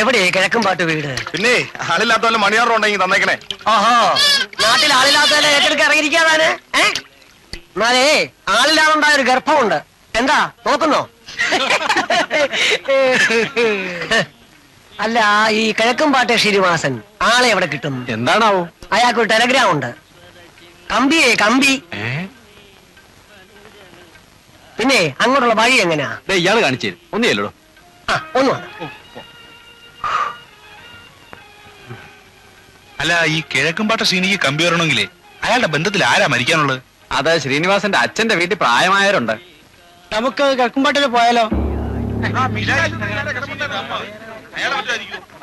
എവിടെ? കിഴക്കും പാട്ട് വീട്. പിന്നെ ആളില്ലാത്തവല്ല മണിയാർ മണിയാറുണ്ടെങ്കിൽ തന്നേക്കണേ. ഓഹോ നാട്ടിൽ ആളില്ലാത്തവല്ല ഏറ്റെടുക്കാൻ ഇറങ്ങിയിരിക്കാതാണ് ഏ? എന്നാലേ ആളില്ലാതുണ്ടായ ഒരു ഗർഭമുണ്ട്. എന്താ? നോക്കുന്നോ? അല്ല ഈ കിഴക്കും പാട്ട് ശ്രീനിവാസൻ ആളെ എവിടെ കിട്ടും? എന്താണാവോ? അയാൾക്ക് ഒരു ടെലഗ്രാം ഉണ്ട്. കമ്പിയേ കമ്പി. പിന്നെ അങ്ങോട്ടുള്ള വഴി എങ്ങനെയാ? ഇയാൾ കാണിച്ചു ഒന്നും ചെല്ലടോ. ആ ഒന്ന് വന്നോ. അല്ല ഈ കിഴക്കുംപാട്ട ശ്രീനിക്ക് കമ്പി വരണമെങ്കിലേ അയാളുടെ ബന്ധത്തിൽ ആരാ മരിക്കാനുള്ളത്? അത് ശ്രീനിവാസന്റെ അച്ഛന്റെ വീട്ടിൽ പ്രായമായവരുണ്ട്. നമുക്ക് കിഴക്കുംപാട്ടിൽ പോയാലോ?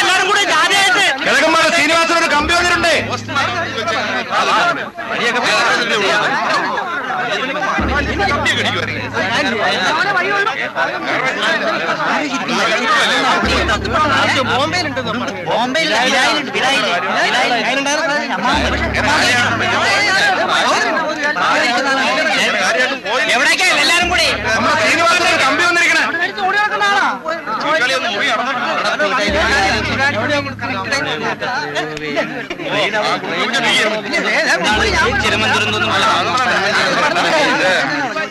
എല്ലാരും കൂടെ ജാതിയായിട്ട്? കിഴക്കമ്പാട് ശ്രീനിവാസൻ ഒരു കമ്പി വന്നിട്ടുണ്ട്. എവിടേക്കാ എല്ലാരും കൂടി? ശ്രീനിവാസൻ കമ്പി കുത്തിച്ചു നോക്കും പറയാം കാണുവോ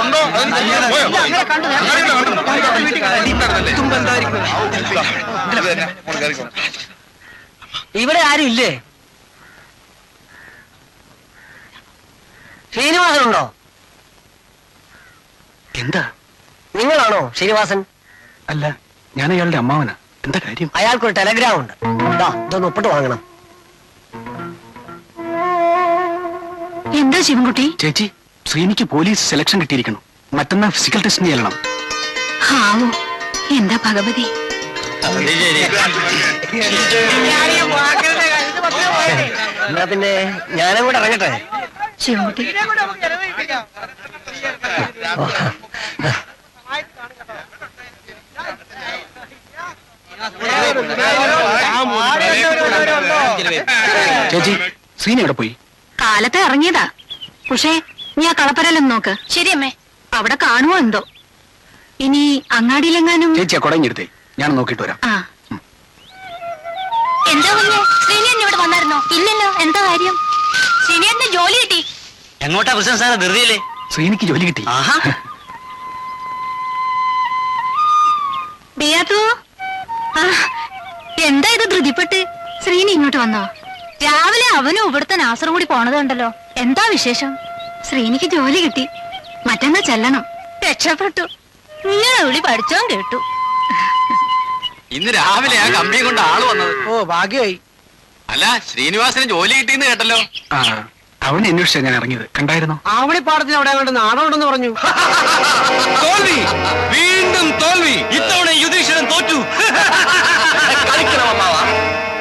ഉണ്ടോ ഇവിടെ ആരും ഇല്ലേ? ശ്രീനിവാസനുണ്ടോ? എന്താ? നിങ്ങളാണോ ശ്രീനിവാസൻ? അല്ല ഞാൻ അയാളുടെ അമ്മാവനാ. എന്താ കാര്യം? അയാൾക്കൊരു ടെലഗ്രാം ഉണ്ട്. ദാ, ഇതൊന്ന് ഒപ്പിട്ട് വാങ്ങണം. എന്താ ശിവൻകുട്ടി? ചേച്ചി ശ്രീനിക്ക് പോലീസ് സെലക്ഷൻ കിട്ടിയിരിക്കണം മറ്റന്നാ ഫിസിക്കൽ ടെസ്റ്റിന് ചെല്ലണം. ഹാവോ എന്താ ഭഗവതി? എന്നാ പിന്നെ ഞാനും കൂടെ ഇറങ്ങട്ടെ? ശിവൻകുട്ടി ചേച്ചി സീന എവിടെ പോയി? കാലത്തെ ഇറങ്ങിയതാ. പക്ഷേ നീ ആ കളപ്പരലൊന്ന് നോക്ക്. ശരിയമ്മേ. അവിടെ കാണുമോ എന്തോ? ഇനി അങ്ങാടിയിലെങ്ങാനും? ചേച്ചി ആ ഞാൻ നോക്കിട്ട് വരാം. എന്താ കുഞ്ഞെ? ശ്രീനി ഇവിടെ വന്നായിരുന്നോ? ഇല്ലല്ലോ. എന്താ കാര്യം? ജോലി കിട്ടി. എങ്ങോട്ടാ കൃഷ്ണൻ സാറ്? ധൃതിയില്ലേ? ശ്രീനിക്ക് ജോലി കിട്ടി. ആഹാ. ബിയാത്തു ആ എന്താ ഇത് ധൃതിപ്പെട്ട്? ശ്രീനി ഇങ്ങോട്ട് വന്നോ. രാവിലെ അവനും ഇവിടുത്തെ നാസറും കൂടി പോണതുണ്ടല്ലോ. എന്താ വിശേഷം? ശ്രീനിക്ക് ജോലി കിട്ടി. മറ്റന്നാ ചെല്ലണം. രക്ഷപ്പെട്ടു. ഇങ്ങനെ വിളി പഠിച്ചോൻ കേട്ടു. ഇന്ന് രാവിലെ ആ കമ്പിയും കൊണ്ട് ആൾ വന്നത്. ഓ ഭാഗ്യമായി അല്ല ശ്രീനിവാസിന് ജോലി കിട്ടിയെന്ന് കേട്ടല്ലോ. ആ അവനെ അന്വേഷിച്ചാ ഞാൻ ഇറങ്ങിയത്. കണ്ടായിരുന്നു? ആവണി പാടത്തിന് അവിടെ കൊണ്ട് നാടമുണ്ടെന്ന് പറഞ്ഞു. തോൽവി! വീണ്ടും തോൽവി! ഇത്തവണ യുധിഷ്ഠിരൻ തോറ്റു.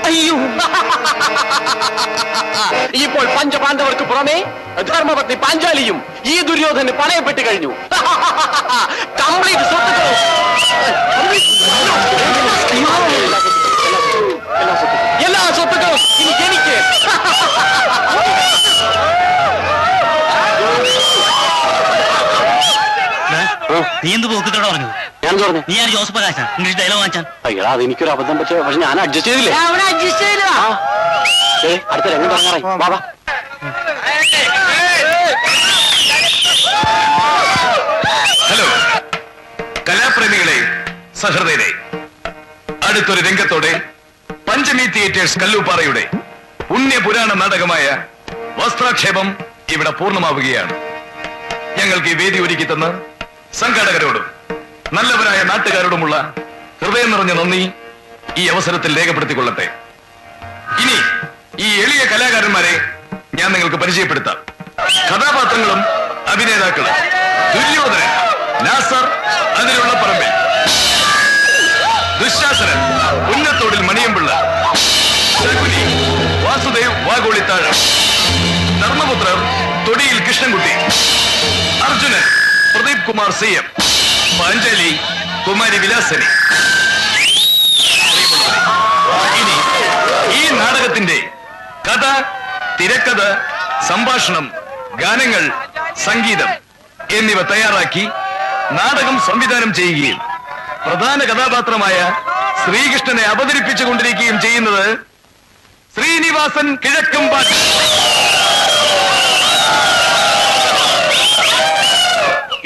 അയ്യോ. ഇപ്പോൾ പഞ്ചപാണ്ഡവർക്ക് പുറമേ ധർമ്മപത്നി പാഞ്ചാലിയും ഈ ദുര്യോധന് പണയപ്പെട്ട് കഴിഞ്ഞു. കംപ്ലീറ്റ് സ്വത്തുക്കളും എല്ലാ സ്വത്തുക്കളും ഇനി എനിക്ക് നീ എന്ത് പോക്കത്തോടെ പറഞ്ഞു ഞാൻ പറഞ്ഞു? നീ ആര് ജോസഫ് പ്രകാശ ഇംഗ്ലീഷ് ഡയലോഗ് വാങ്ങിച്ചാൽ അയ്യോ അത് എനിക്കൊരു അബദ്ധം പക്ഷേ പക്ഷെ ഞാൻ അഡ്ജസ്റ്റ് ചെയ്തില്ലേ? അഡ്ജസ്റ്റ് ചെയ്തില്ല അടുത്ത രംഗം പറഞ്ഞാറേ വാ വാ. ഹലോ. കലാപ്രേമികളെ സഹൃദയരെ അടുത്തൊരു രംഗത്തോടെ പഞ്ചമി തിയേറ്റേഴ്സ് കല്ലൂപ്പാറയുടെ പുണ്യപുരാണ നാടകമായ വസ്ത്രാക്ഷേപം ഇവിടെ പൂർണമാവുകയാണ്. ഞങ്ങൾക്ക് ഈ വേദി ഒരുക്കി തന്ന സംഘാടകരോടും നല്ലവരായ നാട്ടുകാരോടുമുള്ള ഹൃദയം നിറഞ്ഞ നന്ദി ഈ അവസരത്തിൽ രേഖപ്പെടുത്തിക്കൊള്ളട്ടെ. ഇനി ഈ എളിയ കലാകാരന്മാരെ ഞാൻ നിങ്ങൾക്ക് പരിചയപ്പെടുത്താം. കഥാപാത്രങ്ങളും അഭിനേതാക്കളും. Kumar C M. Panchali Kumari വിലാസനി. ഇനി ഈ നാടകത്തിന്റെ കഥ തിരക്കഥ സംഭാഷണം ഗാനങ്ങൾ സംഗീതം എന്നിവ തയ്യാറാക്കി നാടകം സംവിധാനം ചെയ്യുകയും പ്രധാന കഥാപാത്രമായ ശ്രീകൃഷ്ണനെ അവതരിപ്പിച്ചുകൊണ്ടിരിക്കുകയും ചെയ്യുന്നത് ശ്രീനിവാസൻ കിഴക്കുംപാട്ട്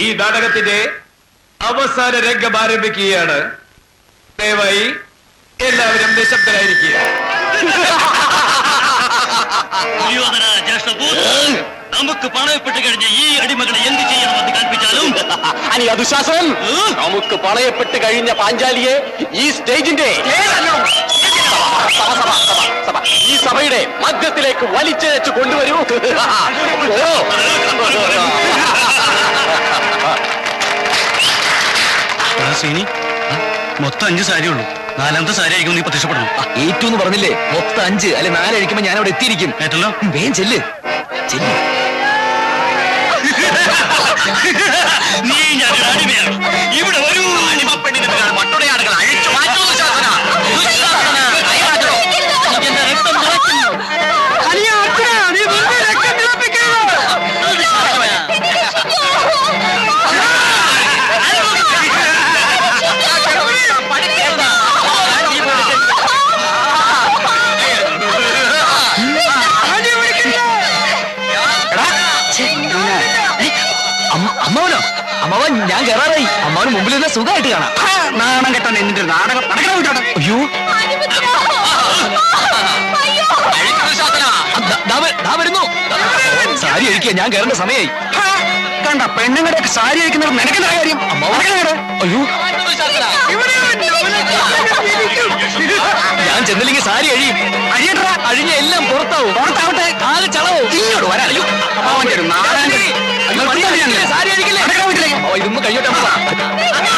ഈ നാടകത്തിന്റെ അവസാന രംഗം ആരംഭിക്കുകയാണ്. ദയവായി എല്ലാവരും നിശബ്ദരായിരിക്കുക. നമുക്ക് പണയപ്പെട്ട് കഴിഞ്ഞ ഈ അടിമകളെ എന്ത് ചെയ്യണമെന്ന് കൽപ്പിച്ചാലും? അനി അതുശാസനം നമുക്ക് പണയപ്പെട്ട് കഴിഞ്ഞ പാഞ്ചാലിയെ ഈ സ്റ്റേജിന്റെ. ഈ സഭയുടെ മധ്യത്തിലേക്ക് വലിച്ചയച്ചു കൊണ്ടുവരൂ. ശ്രീനി മൊത്തം അഞ്ച് സാരി ഉള്ളൂ. നാലാമത്തെ സാരി ആയിരിക്കും നീ പ്രത്യക്ഷപ്പെടണം. ഏറ്റവും എന്ന് പറഞ്ഞില്ലേ? മൊത്തം അഞ്ച് അല്ലെ നാലഴിക്കുമ്പോ ഞാൻ അവിടെ എത്തിയിരിക്കും. കേട്ടല്ലോ വേഗം ചെല്ല്. ചെല്ല്. നീ ഞാൻ ഇവിടെ വരൂ മട്ടുടയാടുകൾ അഴിച്ചു മാറ്റൂ അമ്മാവൻ ഞാൻ കയറാറായി അമ്മാവന് മുമ്പിൽ നിന്ന് സുഖമായിട്ട് കാണാം. നാണം കെട്ടാൻ എന്നിട്ട് നാടകം നടക്കണം വീട്ടോട്ടെ അയ്യോ. വരുന്നു. സാരി അഴിക്കുക ഞാൻ കയറേണ്ട സമയായി. കണ്ട പെണ്ണുങ്ങളുടെ സാരി അയക്കുന്നത് നിനക്കെന്താ കാര്യം? അയ്യോ. ഞാൻ ചെന്നില്ലെങ്കിൽ സാരി അഴിയും അഴിയട്ടാ അഴിഞ്ഞ എല്ലാം പുറത്താവും പുറത്താവട്ടെ ആകെ ചളവും ഇങ്ങോട്ട് വരാൻ സാരി അഴിക്കില്ലേ ഇതൊന്നും നാടകം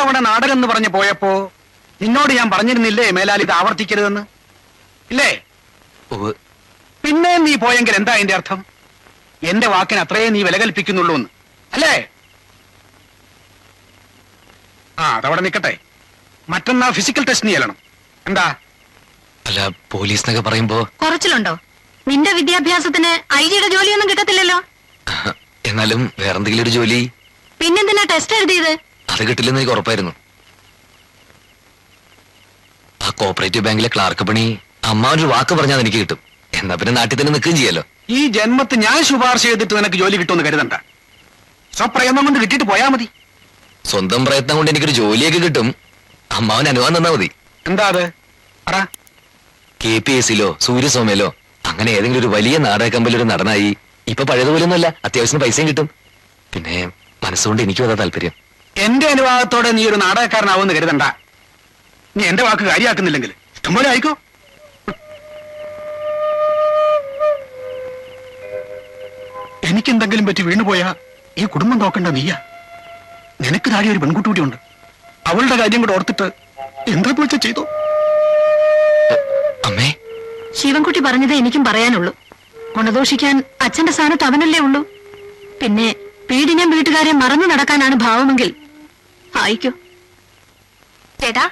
തവണ നാടകം എന്ന് പറഞ്ഞു പോയപ്പോ നിന്നോട് ഞാൻ പറഞ്ഞിരുന്നില്ലേ മേലാൽ ഇത് ആവർത്തിക്കരുതെന്ന്? ഇല്ലേ? പിന്നെ നീ പോയെങ്കിൽ എന്താ എന്റെ അർത്ഥം? എന്റെ വാക്കിന് അത്രയേ നീ വില കൽപ്പിക്കുന്നുള്ളൂ എന്ന്. അല്ലേ? ആ അതവിടെ നിൽക്കട്ടെ. മറ്റന്നാ ഫിസിക്കൽ ടെസ്റ്റ് നീ എന്താ? അല്ല പോലീസ് എന്നൊക്കെ പറയുമ്പോ കുറച്ചിലുണ്ടോ? നിന്റെ വിദ്യാഭ്യാസത്തിന് ഐ ജിയുടെ ജോലിയൊന്നും കിട്ടത്തില്ലല്ലോ. എന്നാലും വേറെന്തെങ്കിലും ഒരു ജോലി. പിന്നെന്തിനാ ടെസ്റ്റ് എഴുതിയത്? അത് കിട്ടില്ലെന്ന് എനിക്ക് ഉറപ്പായിരുന്നു. ആ കോപ്പറേറ്റീവ് ബാങ്കിലെ ക്ലാർക്ക് പണി അമ്മ ഒരു വാക്ക് പറഞ്ഞാൽ എനിക്ക് കിട്ടും. എന്നാ പിന്നെ നാട്ടിൽ തന്നെ നിൽക്കുകയും ചെയ്യാലോ ഈ ജന്മത്ത് ഞാൻ ശുപാർശ ചെയ്തിട്ട് നിനക്ക് ജോലി കിട്ടുമെന്ന് കരുതണ്ട. സ്വപ്രയത്നം കൊണ്ട് കിട്ടിയിട്ട് പോയാ മതി. സ്വന്തം പ്രയത്നം കൊണ്ട് എനിക്കൊരു ജോലിയൊക്കെ കിട്ടും. അമ്മാവൻ അനുവാദം തന്നാ മതി. എന്താ അത്? പറ. കെ പി എസ് സിയിലോ സൂര്യസ്വാമിയിലോ അങ്ങനെ ഏതെങ്കിലും ഒരു വലിയ നാടക കമ്പനിയിൽ ഒരു നടനായി. ഇപ്പൊ പഴയതുപോലെയൊന്നുമല്ല അത്യാവശ്യം പൈസയും കിട്ടും. പിന്നെ മനസ്സുകൊണ്ട് എനിക്കും അതാ താല്പര്യം. എന്റെ അനുവാദത്തോടെ നീ ഒരു നാടകക്കാരനാവുമെന്ന് കരുതണ്ട. നീ എന്റെ വാക്ക് കാര്യമാക്കുന്നില്ലെങ്കിൽ ഇഷ്ടംപോലെ ആയിക്കോ. എനിക്കെന്തെങ്കിലും പറ്റി വീണുപോയാ ഈ കുടുംബം നോക്കണ്ട നീയാ. നിനക്ക് താഴെ ഒരു പെൺകുട്ടി കൂടിയുണ്ട് അവളുടെ കാര്യം കൂടെ ഓർത്തിട്ട് എന്താ വെച്ചാ ചെയ്തു? അമ്മേ. ശിവൻകുട്ടി പറഞ്ഞതേ എനിക്കും പറയാനുള്ളൂ. ഗുണദോഷിക്കാൻ അച്ഛന്റെ സ്ഥാനത്ത് അവനല്ലേ ഉള്ളൂ. പിന്നെ പീഡിനം വീട്ടുകാരെ മറന്നു നടക്കാനാണ് ഭാവമെങ്കിൽ ആയിക്കോ ചേട്ടാ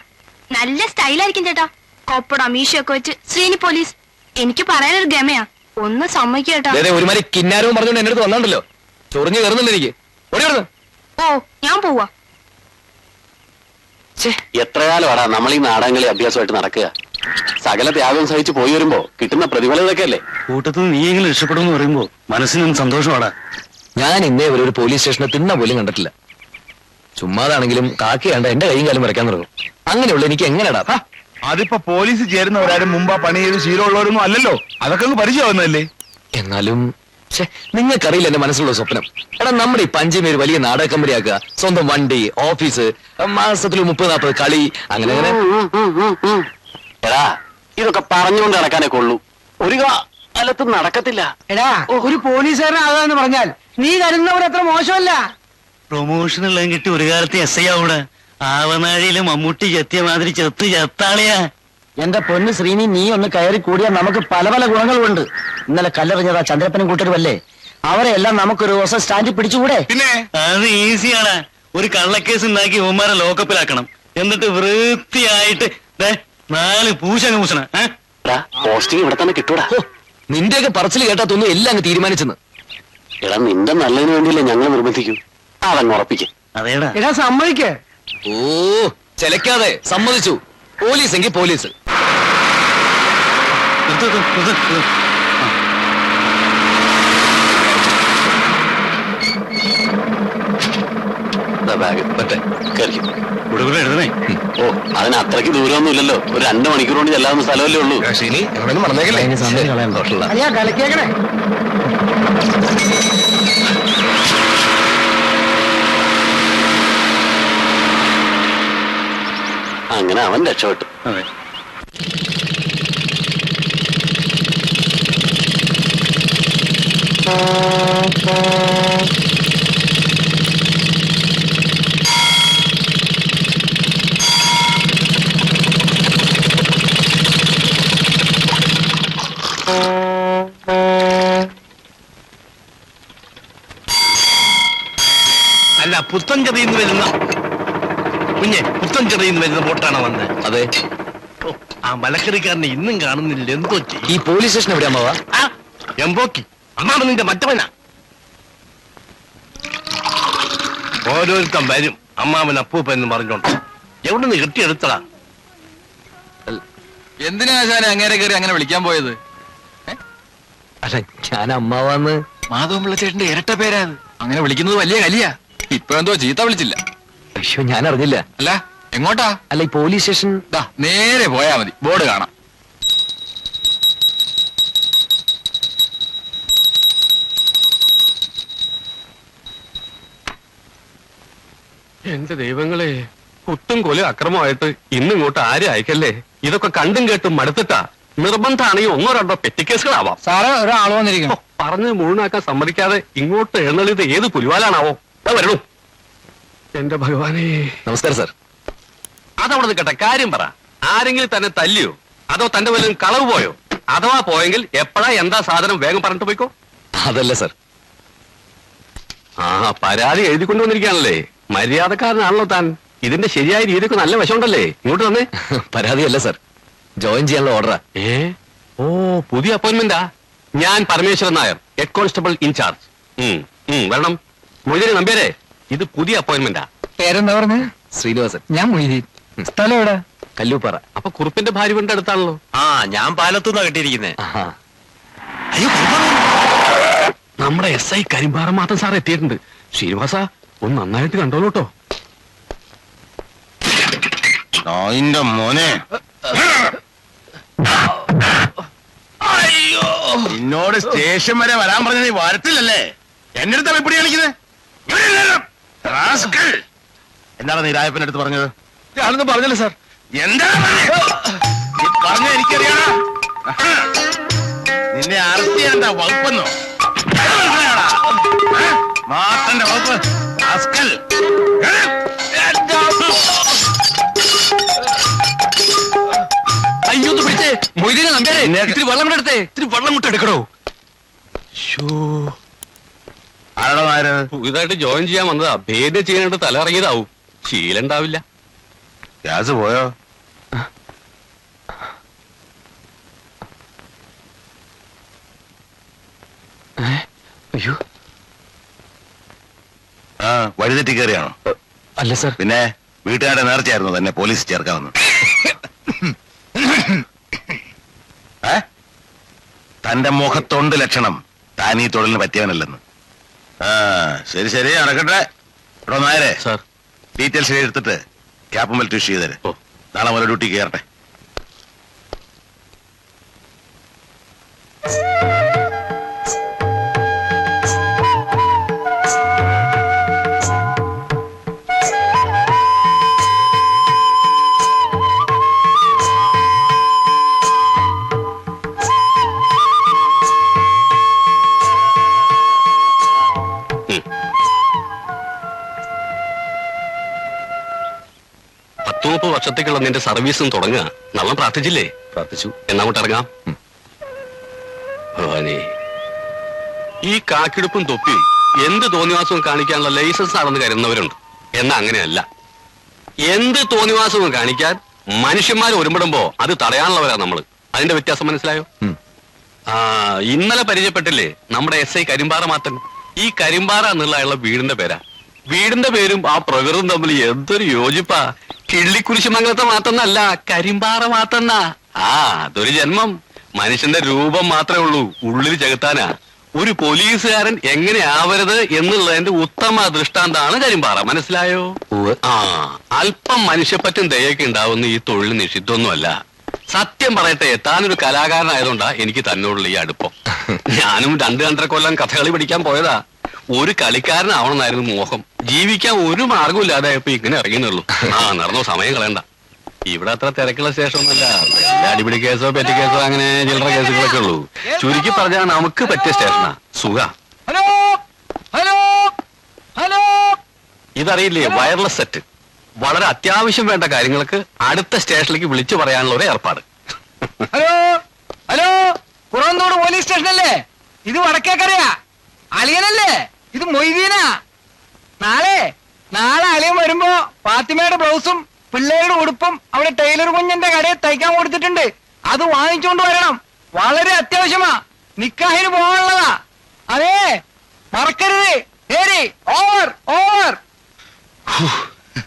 നല്ല സ്റ്റൈലായിരിക്കും ചേട്ടാ. കോപ്പട മീശയൊക്കെ വെച്ച് ശ്രീനി പോലീസ്. എനിക്ക് പറയാനൊരു ഗമയാ. ഒന്ന് സമ്മതിക്കേട്ടാ ഒരുമാതിരി കിന്നാരവും പറഞ്ഞോണ്ട് എന്റെ അടുത്ത് വന്നാണ്ടല്ലോ. ചൊറിഞ്ഞു എനിക്ക്. വരുന്നു ഓ ഞാൻ പോവാ. എത്ര കാലമാടാ നമ്മൾ ഈ നാടകങ്ങളി അഭ്യാസമായിട്ട് നടക്കുക? സകല ത്യാഗം സഹിച്ച് പോയി വരുമ്പോ കിട്ടുന്ന പ്രതിഫലം ഇതൊക്കെയല്ലേ? കൂട്ടത്തിൽ നീയെങ്കിലും രക്ഷപ്പെടും എന്ന് പറയുമ്പോ മനസ്സിനും സന്തോഷമാടാ. ഞാൻ ഇന്നേ ഒരു പോലീസ് സ്റ്റേഷനെ തിന്ന പോലും കണ്ടിട്ടില്ല. ചുമ്മാതാണെങ്കിലും കാക്കി കണ്ട എന്റെ കൈയും കാലം വരയ്ക്കാൻ തുടങ്ങും. അങ്ങനെയുള്ള എനിക്ക് എങ്ങനെടാ? അതിപ്പോ പോലീസ് ചേരുന്നവരാരും മുമ്പാ ആ പണി ചെയ്ത് ശീലമുള്ളവരൊന്നും അല്ലല്ലോ. അതൊക്കെ ഒന്ന് പരിചയമാവുന്നല്ലേ എന്നാലും നിങ്ങൾക്കറിയില്ല എന്റെ മനസ്സിലുള്ള സ്വപ്നം. എടാ നമ്മുടെ ഈ പഞ്ചമി ഒരു വലിയ നാടക കമ്പനി ആക്കുക സ്വന്തം വണ്ടി ഓഫീസ് മാസത്തിൽ മുപ്പത് നാൽപ്പത് കളി അങ്ങനെ അങ്ങനെ. എടാ ഇതൊക്കെ പറഞ്ഞുകൊണ്ട് നടക്കാനേ കൊള്ളൂ. ഒരു കാലത്തും നടക്കത്തില്ല. എടാ ഒരു പോലീസുകാരനാകാന്ന് പറഞ്ഞാൽ നീ കരുതുന്നവർ അത്ര മോശമല്ല. പ്രൊമോഷൻ എല്ലാം കിട്ടി. ഒരു കാലത്ത് എസ് ഐ ആവൂടെ ആവനാഴിയിലെ മമ്മൂട്ടി ചെത്തിയ മാതിരി ചെത്ത് ചെത്താളിയാ. എന്റെ പൊന്ന് ശ്രീനി നീ ഒന്ന് കയറി കൂടിയാൽ നമുക്ക് പല പല ഗുണങ്ങളുണ്ട്. ഇന്നലെ കല്ലെറിഞ്ഞതാ ചന്ദ്രപ്പനും കൂട്ടരുമല്ലേ? അവരെ എല്ലാം നമുക്കൊരു ദിവസം സ്റ്റാൻഡിൽ പിടിച്ചുകൂടെ? പിന്നെ? അത് ഈസിയാണ് ഒരു കള്ളക്കേസ് ഉണ്ടാക്കി ഉമ്മാരെ ലോക്കപ്പിലാക്കണം. എന്നിട്ട് വൃത്തിയായിട്ട് ദേ, നാല് പൂശങ്ങ് പൂശണ. ഏ? എടാ പോസ്റ്റിംഗ് ഇവിടെ തന്നെ കിട്ടൂടാ. നിന്റെയൊക്കെ പറച്ചിൽ കേട്ടാ തോന്നുന്നു എല്ലാം അങ്ങ് തീരുമാനിച്ചെന്ന്. എടാ നിന്റെ നല്ലതിന് വേണ്ടിയല്ലേ ഞങ്ങൾ നിർബന്ധിക്കും. അതങ്ങ് ഉറപ്പിക്കും അതേടാ. എടാ സമ്മതിക്കേ. ഓ ചെലക്കാതെ സമ്മതിച്ചു. പോലീസ്. എങ്കിൽ പോലീസ്. ബാഗ് പറ്റേ കയറിക്കും എഴുതണേ ഓ അതിന് അത്രയ്ക്ക് ദൂരമൊന്നും ഇല്ലല്ലോ ഒരു രണ്ട് മണിക്കൂർ കൊണ്ട് ചെല്ലാവുന്ന സ്ഥലമല്ലേ ഉള്ളൂ. ശരി. എവിടെ മറന്നേക്കല്ലേ ദോഷമുള്ള. അയ്യാ കളിക്കേക്കണേ. അങ്ങനെ അവൻ രക്ഷപ്പെട്ടു. അതെ. മലക്കറിക്കാരനെ ഇന്നും കാണുന്നില്ല. എന്തോ ചെയ്യും? ഈ പോലീസ് സ്റ്റേഷൻ എവിടെ അമ്മവാ? ആ, എമ്പോക്കി നിന്റെ മറ്റവനാ. ഓരോരുത്തൻ വരും. അമ്മാവൻ അപ്പൂപ്പ എന്ന് പറഞ്ഞോണ്ട്. എവിടെ നിന്ന് കെട്ടിയെടുത്തടാ എന്തിനാ ആശാനെ അങ്ങേരെ കയറി അങ്ങനെ വിളിക്കാൻ പോയത്? അല്ല ഞാൻ അമ്മാവാന്ന്. മാധവൻപിള്ള ചേട്ടന്റെ ഇരട്ട പേരാത് അങ്ങനെ വിളിക്കുന്നത് വലിയ കലിയാ. ഇപ്പൊ എന്തോ ചീത്ത വിളിച്ചില്ല. അയ്യോ ഞാൻ അറിഞ്ഞില്ല. അല്ല എങ്ങോട്ടാ? അല്ല ഈ പോലീസ് സ്റ്റേഷൻ? ദാ നേരെ പോയാ മതി. ബോർഡ് കാണാം. എന്റെ ദൈവങ്ങളെ കുത്തും കൊലും അക്രമമായിട്ട് ഇന്നിങ്ങോട്ട് ആരും അയക്കല്ലേ? ഇതൊക്കെ കണ്ടും കേട്ടും മടുത്തിട്ടാ നിർബന്ധമാണെങ്കിൽ ഒന്നോ രണ്ടോ പെറ്റിക്കേസുകളാവാം. സാറേ ഒരാൾ വന്നിരിക്കുന്നു. പറഞ്ഞ് മുഴുവനാക്കാൻ സമ്മതിക്കാതെ ഇങ്ങോട്ട് എഴുന്നള്ളിത് ഏത് പുലിവാലാണാവോ? വരണു. എന്റെ ഭഗവാനെ. നമസ്കാരം സാർ. അതവിടെ നിൽക്കട്ടെ കാര്യം പറ. ആരെങ്കിലും തന്നെ തല്ലിയോ? അതോ തന്റെ വല്ലതും കളവ് പോയോ? അഥവാ പോയെങ്കിൽ എപ്പോഴാ എന്താ സാധനം വേഗം പറഞ്ഞിട്ട് പോയിക്കോ? അതല്ല സർ. ആ പരാതി എഴുതി കൊണ്ടുവന്നിരിക്കുകയാണല്ലേ മര്യാദക്കാരനാണല്ലോ താൻ. ഇതിന്റെ ശരിയായ രീതിക്ക് നല്ല വശമുണ്ടല്ലേ? ഇങ്ങോട്ട് തന്നെ പരാതിയല്ല സർ. ജോയിൻ ചെയ്യാനുള്ള ഓർഡറാ. ഏ? ഓ പുതിയ അപ്പോയിന്റ്മെന്റാ? ഞാൻ Parameswaran Nair head constable incharge വരണം. മൊയ്തീൻ നമ്പ്യാരെ ഇത് പുതിയ അപ്പോയിന്റ്മെന്റാ. പേരെന്താ പറഞ്ഞേ? ശ്രീനിവാസൻ. ഞാൻ മൊയ്തീൻ. സ്ഥലം എവിടെ? കല്ലൂപ്പാറ. അപ്പൊ കുറുപ്പിന്റെ ഭാര്യ വീടിന്റെ അടുത്താണല്ലോ. ആ ഞാൻ പാലത്തുനിന്നാ കെട്ടിയിരിക്കുന്നേ. അയ്യോ നമ്മുടെ എസ് ഐ കരിമ്പാറ മാത്രം സാർ എത്തിയിട്ടുണ്ട്. ശ്രീനിവാസ ഒന്ന് നന്നായിട്ട് കണ്ടോളൂ കേട്ടോ. മോനെ. അയ്യോ. നിന്നോട് സ്റ്റേഷൻ വരെ വരാൻ പറഞ്ഞ നീ വരത്തില്ലല്ലേ എന്റെ അടുത്ത് എപ്പിടി കളിക്കുന്നത് എന്താണ് നീ രായപ്പന്റെ അടുത്ത് പറഞ്ഞത്? ഞാനൊന്നും പറഞ്ഞില്ല സാർ. എന്താ നീ പറഞ്ഞ എനിക്കറിയാം. നിന്നെ അറസ്റ്റ് ചെയ്യേണ്ട വകുപ്പെന്നോ? മാറ്റന്റെ വകുപ്പ് അസ്കൽ. അയ്യോ പിടിച്ചേ. മൊയ്തീനെ നമ്പ്യാരെ ഇത്തിരി വെള്ളം കൂടെ എടുത്തേ. ഇത്തിരി വെള്ളം കൂടെ എടുക്കണോ ആരാടാ നായര് പുതുതായിട്ട് ജോയിൻ ചെയ്യാൻ വന്നതാ. ഭേദം ചെയ്യാനായിട്ട് തല ഇറങ്ങിയതാവും ശീലം ഉണ്ടാവില്ല. ഗ്യാസ് പോയോ? അയ്യോ. ആ വഴിതെറ്റി കയറിയാണോ അല്ല സർ. പിന്നെ വീട്ടുകാരുടെ നേർച്ചയായിരുന്നു തന്നെ പോലീസ് ചേർക്കാമെന്ന്. ഏ? തന്റെ മുഖത്തൊണ്ട് ലക്ഷണം. താൻ ഈ തൊഴിലിന് പറ്റിയവനല്ലെന്ന്. ആ ശരി ശരി അടക്കട്ടെ. ഇവിടെ നായരെ. സാർ. ഡീറ്റെയിൽസ് എടുത്തിട്ട് ക്യാപ്പും മെൽറ്റ് ഇഷ്യൂ ചെയ്തേരെ. നാളെ മുതൽ ഡ്യൂട്ടി കയറട്ടെ. വർഷത്തേക്കുള്ള നിന്റെ സർവീസും തുടങ്ങുക. നല്ല പ്രാർത്ഥിച്ചില്ലേ? പ്രാർത്ഥിച്ചു. എന്നാമോട്ട് ഇറങ്ങാം. ഭവാനി ഈ കാക്കിടുപ്പും തൊപ്പി എന്ത് തോന്നിവാസവും കാണിക്കാനുള്ള ലൈസൻസ് ആണെന്ന് കരുതുന്നവരുണ്ട്. എന്നാ അങ്ങനെയല്ല. എന്ത് തോന്നിവാസവും കാണിക്കാൻ മനുഷ്യന്മാർ ഒരുമിടുമ്പോ അത് തടയാനുള്ളവരാ നമ്മൾ. അതിന്റെ വ്യത്യാസം മനസ്സിലായോ? ആ ഇന്നലെ പരിചയപ്പെട്ടില്ലേ? നമ്മുടെ എസ് ഐ കരിമ്പാറ മാത്തൻ. ഈ കരിമ്പാറ എന്നുള്ള അയാളുടെ വീടിന്റെ പേരാ. വീടിന്റെ പേരും ആ പ്രകൃതം തമ്മിൽ എന്തൊരു യോജിപ്പാ. കിള്ളിക്കുരിശുമംഗലത്തെ മാത്തന്നല്ല കരിമ്പാറ മാത്തന്ന ആ അതൊരു ജന്മം. മനുഷ്യന്റെ രൂപം മാത്രമേ ഉള്ളൂ ഉള്ളിൽ ചെകുത്താനാ. ഒരു പോലീസുകാരൻ എങ്ങനെ ആവരുത് എന്നുള്ളതിന്റെ ഉത്തമ ദൃഷ്ടാന്താണ് കരിമ്പാറ മനസ്സിലായോ? ആ അല്പം മനുഷ്യപ്പറ്റും ദയൊക്കെ ഉണ്ടാവുന്ന ഈ തൊഴിൽ നിഷിദ്ധമൊന്നുമല്ല സത്യം പറയട്ടെ താനൊരു കലാകാരനായതുകൊണ്ടാ എനിക്ക് തന്നോടുള്ള ഈ അടുപ്പം. ഞാനും രണ്ട് രണ്ടര കൊല്ലം കഥകളി പഠിക്കാൻ പോയതാ. ഒരു കളിക്കാരനാവണമെന്നായിരുന്നു മോഹം. ജീവിക്കാൻ ഒരു മാർഗമില്ലാതെ ഇപ്പൊ ഇങ്ങനെ ഇറങ്ങിയുള്ളൂ ആ നടന്നോ സമയം കളയണ്ട. ഇവിടെ അത്ര തിരക്കുള്ള സ്റ്റേഷനൊന്നുമല്ല അടിപിടി കേസോ പെറ്റി കേസോ അങ്ങനെ ചില്ലറ കേസുകളൊക്കെ ഉള്ളൂ. ചുരുക്കി പറഞ്ഞാൽ നമുക്ക് പറ്റിയ സ്റ്റേഷനാ. സുഖ. ഹലോ? ഹലോ? ഹലോ? ഇതറിയില്ലേ വയർലെസ് സെറ്റ് വളരെ അത്യാവശ്യം വേണ്ട കാര്യങ്ങൾക്ക് അടുത്ത സ്റ്റേഷനിലേക്ക് വിളിച്ചു പറയാനുള്ള ഒരു ഏർപ്പാട്. ഹലോ? ഹലോ? കുറവന്തോട് പോലീസ് സ്റ്റേഷനല്ലേ? ഇത് വടക്കേക്കരയാ. അളിയനല്ലേ? ഇത് മൊയ്തീനാ. നാളെ നാളെ അളിയൻ വരുമ്പോ ഫാത്തിമയുടെ ബ്ലൗസും പിള്ളേരുടെ ഉടുപ്പും അവിടെ ടൈലർ കുഞ്ഞിന്റെ കടയിൽ തയ്ക്കാൻ കൊടുത്തിട്ടുണ്ട്. അത് വാങ്ങിച്ചുകൊണ്ട് വരണം. വളരെ അത്യാവശ്യമാ. നിക്കാഹിന് പോകാനുള്ളതാ. അതെ മറക്കരുത്. ശരി ഓവർ ഓവർ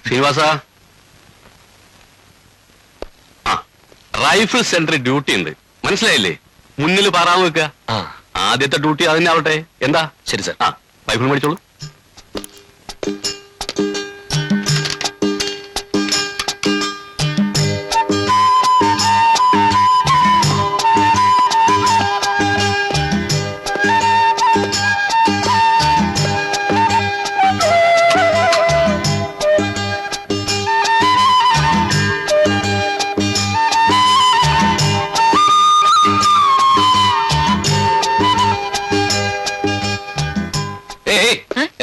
ശ്രീവാസ ആ റൈഫിൾ സെന്റർ ഡ്യൂട്ടി ഉണ്ട്. മനസ്സിലായില്ലേ? മുന്നിൽ പാറാൻ വെക്കുക ആ. ആദ്യത്തെ ഡ്യൂട്ടി അതിനാവട്ടെ. എന്താ? ശരി സർ. ആ റൈഫിൾ മേടിച്ചോളൂ.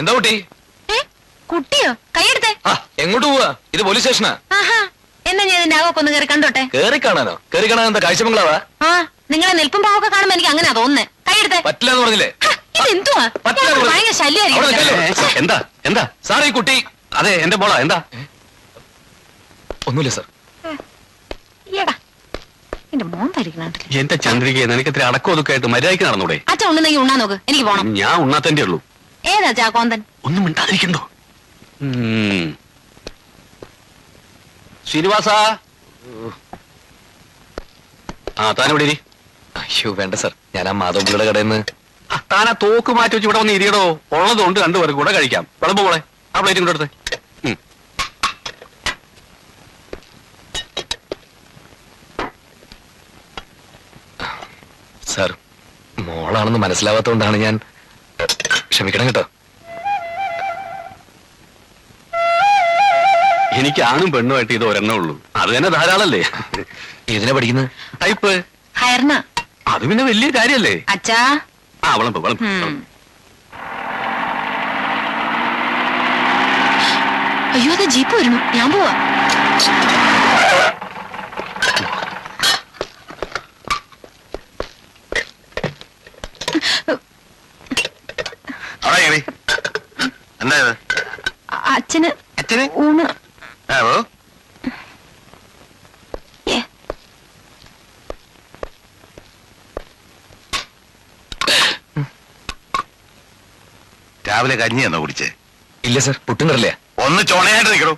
എന്താ കുട്ടി? കുട്ടിയോ? കൈയെടുത്തേ. ആ എങ്ങോട്ട് പോവാ? ഇത് പോലീസ് സ്റ്റേഷനാ ആഹാ എന്നാ ഞാൻ ഇതിന്റെ ഒന്ന് കയറി കണ്ടോട്ടെ? കേറി കാണാനോ? കേറി കാണാൻ എന്താ കാഴ്ചമംഗളാവാ ആ നിങ്ങളെ നിൽപ്പും പാവൊക്കെ കാണുമ്പോ എനിക്ക് അങ്ങനെ തോന്നുന്നേ. കൈയെടുത്തേ. പറ്റില്ല എന്ന് പറഞ്ഞില്ലേ ഇതെന്തുവാ പറ്റില്ല ഞാൻ എന്ന് ഭയങ്കര അവിടെ ശല്യമായിരിക്കും നിൽക്കല്ലേ? എന്താ എന്താ? സാർ ഈ കുട്ടി അതെ എന്റെ മോളാ എന്താ? ഒന്നുമില്ല സർ. ഈയടാ എന്റെ മോൻ ഭരിക്കണ എന്റെ ചന്ദ്രിക നിനക്ക് ഇത്ര അടക്കം ഒതുക്കെ ആയിട്ട് മര്യാദയ്ക്ക് നടന്നൂടെ? അച്ഛൻ ഉണ്ടെന്നെങ്കിൽ ഉണ്ണാൻ നോക്ക്. എനിക്ക് പോണം. ഞാൻ ഉണ്ണാത്തന്റെ ഉള്ളൂ. ഏതാ ചാക്കോന്തൻ ഒന്നും മിണ്ടാതിരിക്കണ്ടോ? ശ്രീനിവാസ? ആ താനിവിടെ ഇരി. അയ്യോ വേണ്ട സർ. ഞാൻ ആ മാധവപിള്ളയുടെ കടയിൽ നിന്ന് താൻ ആ തോക്ക് മാറ്റി വെച്ച് ഇവിടെ വന്ന് ഇരിയടോ. ഉള്ളതുകൊണ്ട് രണ്ടുപേർക്ക് കൂടെ കഴിക്കാം. വിളമ്പ് പോളെ ആ പ്ലേറ്റും കൂടെ എടുത്ത്. സാർ മോളാണെന്ന് മനസ്സിലാവാത്തോണ്ടാണ് ഞാൻ ക്ഷമിക്കണം കേട്ടോ. എനിക്ക് ആണും പെണ്ണുമായിട്ട് ഇത് ഒരെണ്ണേ ഉള്ളൂ. അത് തന്നെ ധാരാളല്ലേ? ഇതിനെ പഠിക്കുന്നത് ടൈപ്പ് ഹയർന അത് പിന്നെ വലിയ കാര്യല്ലേ? അച്ഛാ. ആ വിളമ്പ് വിളമ്പ് ഉം. അയ്യോ അത് ജീപ്പ് വരുന്നു. ഞാൻ പോവാ. അവിടെ കയറി. എന്താ ഇത് അ- അച്ഛന് അച്ഛന്? ഊണ് ആ ഓ ഏ, രാവിലെ കഞ്ഞി എന്നോ കുടിച്ചേ? ഇല്ല സർ പുട്ടും കറില്ല. ഒന്ന് ചോണയായിട്ട് നിൽക്കണോ